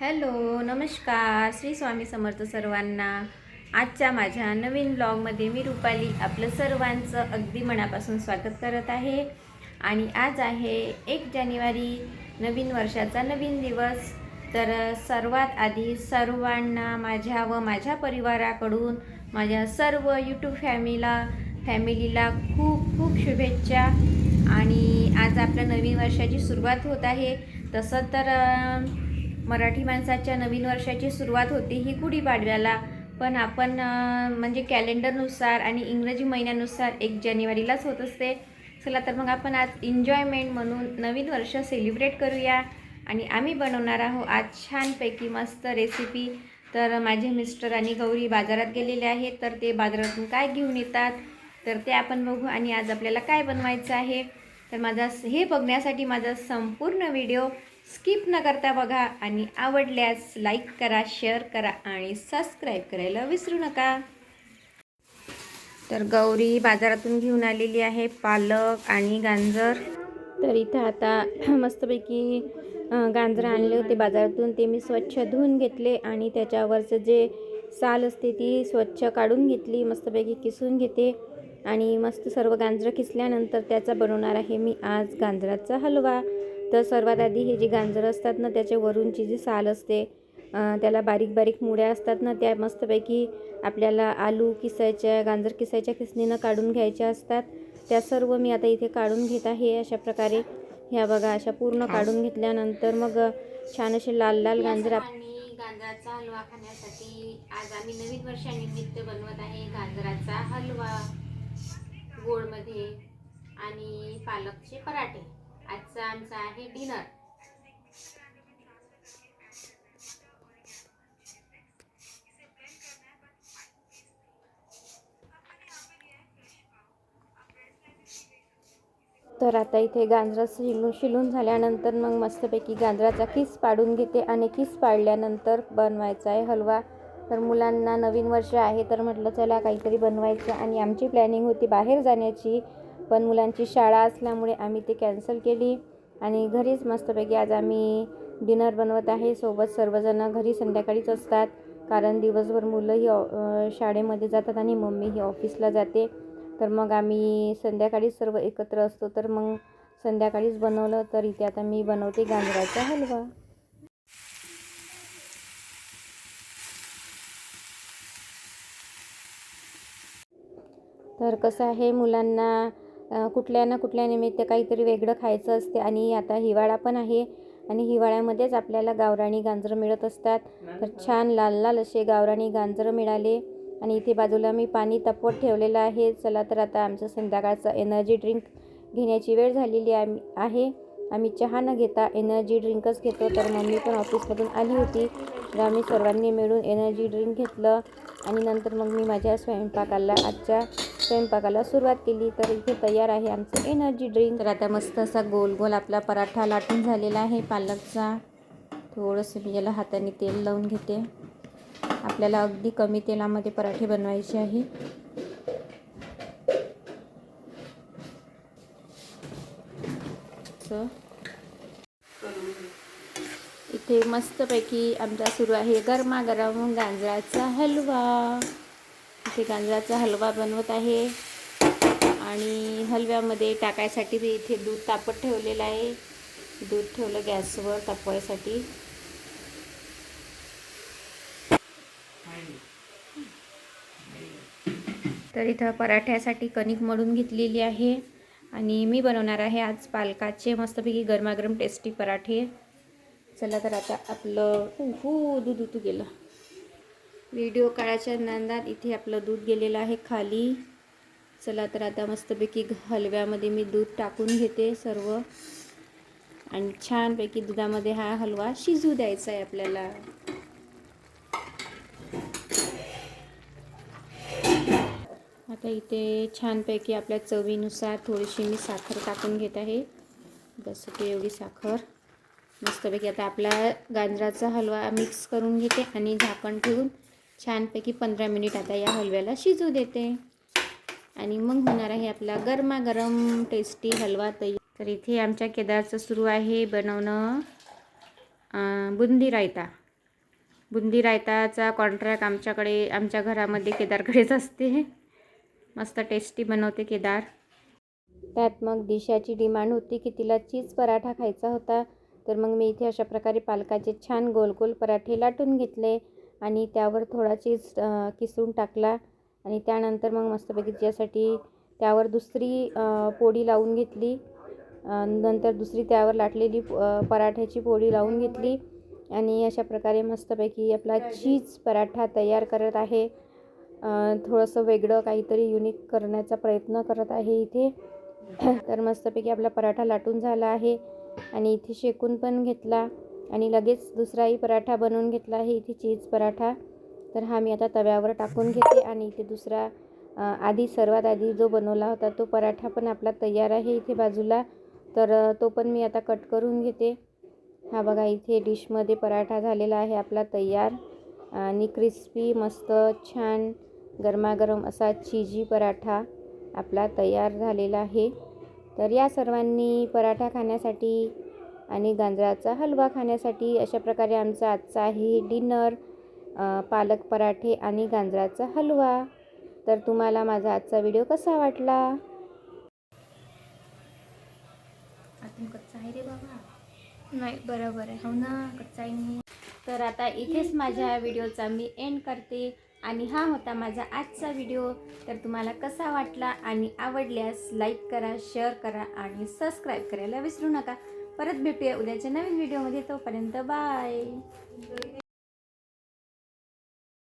Hello नमस्कार. श्री स्वामी समर्थ सर्वांना. आजच्या माझ्या नवीन ब्लॉगमध्ये मी रुपाली आपलं सर्वांचं अगदी मनापासून स्वागत करत आहे. आणि आज आहे एक जानेवारी नवीन वर्षाचा नवीन दिवस. तर सर्वात आधी सर्वांना माझ्या व माझ्या परिवाराकडून माझ्या सर्व यूट्यूब फॅमिला फॅमिलीला खूप खूप शुभेच्छा. आणि आज आपल्या नवीन वर्षाची सुरुवात होत आहे. तसं तर मराठी माणसाच्या नवीन वर्षाची सुरुवात होते ही गुढीपाडव्याला पण आपण म्हणजे कॅलेंडरनुसार आणि इंग्रजी महिन्यानुसार एक जानेवारीलाच होत असते. चला तर मग आपण आज एन्जॉयमेंट म्हणून नवीन वर्ष सेलिब्रेट करूया. आणि आम्ही बनवणार आहोत आज छानपैकी मस्त रेसिपी तर माझे मिस्टर आणि गौरी बाजारात गेलेले आहेत तर ते बाजारातून काय घेऊन येतात? तर ते आपण बघू आणि आज आपल्याला काय बनवायचं आहे? तर माझा हे बघण्यासाठी माझा संपूर्ण व्हिडिओ स्किप न करता बघा आणि आवडल्यास लाईक करा शेअर करा आणि सबस्क्राईब करायला विसरू नका. तर गौरी बाजारातून घेऊन आलेली आहे पालक आणि गांजर. तर इथं आता मस्तपैकी गांजरं आणले होते बाजारातून. ते मी स्वच्छ धुवून घेतले आणि त्याच्यावरचं जे साल असते ती स्वच्छ काढून घेतली मस्तपैकी किसून घेते. आणि मस्त सर्व गांजरं किसल्यानंतर त्याचा बनवणार आहे मी आज गांजराचा हलवा. तर सर्वात आधी हे जे गांजरं असतात ना त्याच्या वरूनची जी साल असते अं, त्याला बारीक बारीक मुड्या असतात ना त्या मस्तपैकी आपल्याला आलू किसायच्या गांजर किसायच्या किसणीनं काढून घ्यायच्या असतात. त्या सर्व मी आता इथे काढून घेत आहे अशा प्रकारे. ह्या बघा अशा पूर्ण काढून घेतल्यानंतर मग छान असे लाल लाल गांजर आणि गांजराचा हलवा खाण्यासाठी आज आम्ही नवीन वर्षानिमित्त बनवत आहे गाजराचा हलवा. गोडमध्ये आणि पालकचे पराठे. आजचा आमचा आहे डिनर. तर आता इथे गांजरा शिलून शिलून झाल्यानंतर मग मस्तपैकी गाजराचा किस पाडून घेते आणि किस पाडल्यानंतर बनवायचा आहे हलवा. तर मुलांना नवीन वर्ष आहे तर म्हटलं चला काहीतरी बनवायचं. आणि आमची प्लॅनिंग होती बाहेर जाण्याची. पण मुलांची शाळा असल्यामुळे आम्ही ते कॅन्सल केली. आणि घरीच मस्तपैकी आज आम्ही डिनर बनवत आहे. सोबत सर्वजण घरी संध्याकाळीच असतात. कारण दिवसभर मुलंही ऑ- शाळेमध्ये जातात आणि मम्मी ही ऑफिसला जाते. तर मग आम्ही संध्याकाळीच सर्व एकत्र असतो. तर मग संध्याकाळीच बनवलं तर इथे आता मी बनवते गाजराचा हलवा. तर कसं आहे मुलांना कुठल्या ना कुठल्या निमित्त काहीतरी वेगळं खायचं असते आणि आता हिवाळा पण आहे आणि हिवाळ्यामध्येच आपल्याला गावराणी गांजरं मिळत असतात. तर छान लाल लाल असे गावराणी गांजरं मिळाले आणि इथे बाजूला मी पाणी तापवत ठेवलेलं आहे. चला तर आता आमचं संध्याकाळचं एनर्जी ड्रिंक घेण्याची वेळ झालेली आम- आहे. आम्ही चहा न घेता एनर्जी ड्रिंकच घेतो. तर मम्मी पण ऑफिसमधून आली होती. तर आम्ही सर्वांनी मिळून एनर्जी ड्रिंक घेतलं आणि नंतर मग मी माझ्या स्वयंपाकाला आजच्या स्वयंपाकाला सुरुवात केली तर इथे तयार आहे आमचं एनर्जी ड्रिंक तर आता मस्त असा गोल गोल आपला पराठा लाटून झालेला आहे पालकचा. थोडंसं मी याला हाताने तेल लावून घेते. आपल्याला अगदी कमी तेलामध्ये पराठे बनवायचे आहे. इथे मस्तपैकी आमचा सुरू आहे गरमागरम गांजराचा हलवा. इथे गांजराचा हलवा बनवत आहे. आणि हलव्यामध्ये टाकायसाठी इथे दूध तापत ठेवलेलं आहे. दूध ठेवलं गॅसवर तापवायसाठी. तर इथं पराठ्यासाठी कणिक मळून घेतलेली आहे. आणि मी बनवणार आहे आज पालकाचे मस्तपैकी गरमागरम टेस्टी पराठे. चला तर आता आपलं हो दूध उतू गेलं. व्हिडिओ काढायच्या नांदात इथे आपलं दूध गेलेलं आहे खाली. चला तर आता मस्तपैकी हलव्यामध्ये मी दूध टाकून घेते सर्व. आणि छानपैकी दुधामध्ये हा हलवा शिजू द्यायचा आहे आपल्याला. आता इथे छानपैकी आपल्या चवीनुसार थोडीशी मी साखर टाकून घेत आहे. बस की एवढी साखर. मस्तपैकी आता आपला गाजराचा हलवा मिक्स करून घेते आणि झाकण ठेवून छानपैकी पंधरा मिनिट आता या हलव्याला शिजू देते. आणि मग होणार आहे आपला गरमागरम टेस्टी हलवा तयार. तर इथे आमच्या केदारचं सुरू आहे बनवणं. बुंदी रायता. बुंदी रायताचा कॉन्ट्रॅक्ट आमच्याकडे आमच्या घरामध्ये केदारकडेच असते. मस्त टेस्टी बनवते केदार. त्यात मग दिशाची डिमांड होती की तिला चीज पराठा खायचा होता. तर मग मी इथे अशा प्रकारे पालकाचे छान गोल गोल पराठे लाटून घेतले. आणि त्यावर थोडा चीज किसून टाकला आणि त्यानंतर मग मस्तपैकी तिच्यासाठी त्यावर दुसरी पोळी लावून घेतली. नंतर दुसरी त्यावर लाटलेली पराठ्याची पोळी लावून घेतली आणि अशा प्रकारे मस्तपैकी आपला चीज पराठा तयार करत आहे. थोडंसं वेगळं काहीतरी युनिक करण्याचा प्रयत्न करत आहे इथे. तर मस्तपैकी आपला पराठा लाटून झाला आहे आणि इथे शेकून पण घेतला. आणि लगेच दुसराही पराठा बनवून घेतला आहे. इथे चीज पराठा. तर हा मी आता तव्यावर टाकून घेते आणि इथे दुसरा आधी सर्वात आधी जो बनवला होता तो पराठा पण आपला तयार आहे इथे बाजूला. तर तो पण मी आता कट करून घेते. हा बघा इथे डिशमध्ये पराठा झालेला आहे आपला तयार. आणि क्रिस्पी मस्त छान गरमागरम असा चिजी पराठा आपला तयार झालेला आहे. तर या सर्वांनी पराठा खाण्यासाठी आणि गांजराचा हलवा खाण्यासाठी अशा प्रकारे आमचा आजचा आहे डिनर पालक पराठे आणि गांजराचा हलवा. तर तुम्हाला माझा आजचा व्हिडिओ कसा वाटला? कच्चा आहे रे बाबा. नाही बरोबर आहे. हो ना कच्चा आहे मी. तर आता इथेच माझ्या व्हिडिओचा मी एंड करते. आणि हा होता माझा आजचा व्हिडिओ. तर तुम्हाला कसा वाटला आणि आवडल्यास लाईक करा शेअर करा आणि सबस्क्राईब करायला विसरू नका. परत भेटूया उद्याच्या नवीन व्हिडिओमध्ये तोपर्यंत बाय